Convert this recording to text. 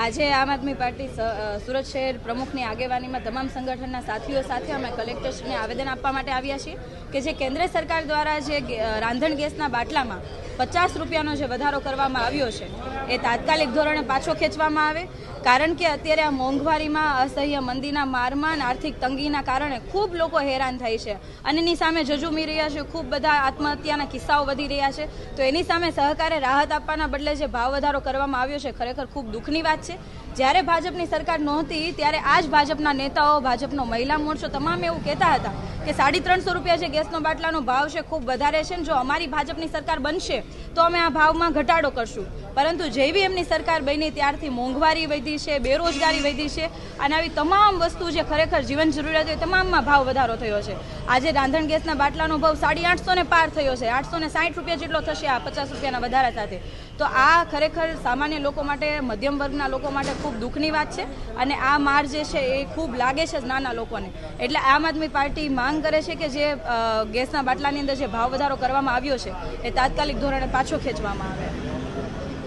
આજે આમ આદમી પાર્ટી સુરત શહેર પ્રમુખની આગેવાનીમાં તમામ સંગઠનના સાથીઓ સાથે અમે કલેક્ટરશ્રીને આવેદન આપવા માટે આવ્યા છીએ કે જે કેન્દ્ર સરકાર દ્વારા જે રાંધણ ગેસના બાટલામાં પચાસ રૂપિયાનો જે વધારો કરવામાં આવ્યો છે, એ તાત્કાલિક ધોરણે પાછો ખેંચવામાં આવે. કારણ કે અત્યારે આ મોંઘવારીમાં, અસહ્ય મંદીના મારમાં અને આર્થિક તંગીના કારણે ખૂબ લોકો હેરાન થાય છે. અને એની સામે જજુમી રહ્યા છે, ખૂબ બધા આત્મહત્યાના કિસ્સાઓ વધી રહ્યા છે. તો એની સામે સહકારે રાહત આપવાના બદલે જે ભાવ વધારો કરવામાં આવ્યો છે, ખરેખર ખૂબ દુઃખની વાત છે. જ્યારે ભાજપની સરકાર નહોતી, ત્યારે આ જ ભાજપના નેતાઓ, ભાજપનો મહિલા મોરચો તમામ એવું કહેતા હતા કે સાડી ત્રણસો રૂપિયા જે ગેસનો બાટલાનો ભાવ છે, ખૂબ વધારે છે જો અમારી ભાજપની સરકાર બનશે તો અમે આ ભાવમાં ઘટાડો કરશું. પરંતુ જેવી એમની સરકાર બની ત્યારથી મોંઘવારી વધી છે, બેરોજગારી વધી છે, અને આવી તમામ વસ્તુ જે ખરેખર જીવન જરૂરિયાત હોય, તમામમાં ભાવ વધારો થયો છે. આજે રાંધણ ગેસના બાટલાનો ભાવ સાડી આઠસો ને પાર થયો છે. આઠસો ને સાઠ રૂપિયા જેટલો થશે આ પચાસ રૂપિયાના વધારા સાથે. તો આ ખરેખર સામાન્ય લોકો માટે, મધ્યમ વર્ગના લોકો માટે ખૂબ દુઃખની વાત છે, અને આ માર જે છે એ ખૂબ લાગે છે નાના લોકોને. એટલે આમ આદમી પાર્ટી માંગ કરે છે કે જે ગેસના બાટલાની અંદર જે ભાવ વધારો કરવામાં આવ્યો છે, એ તાત્કાલિક ધોરણે પાછો ખેંચવામાં આવે.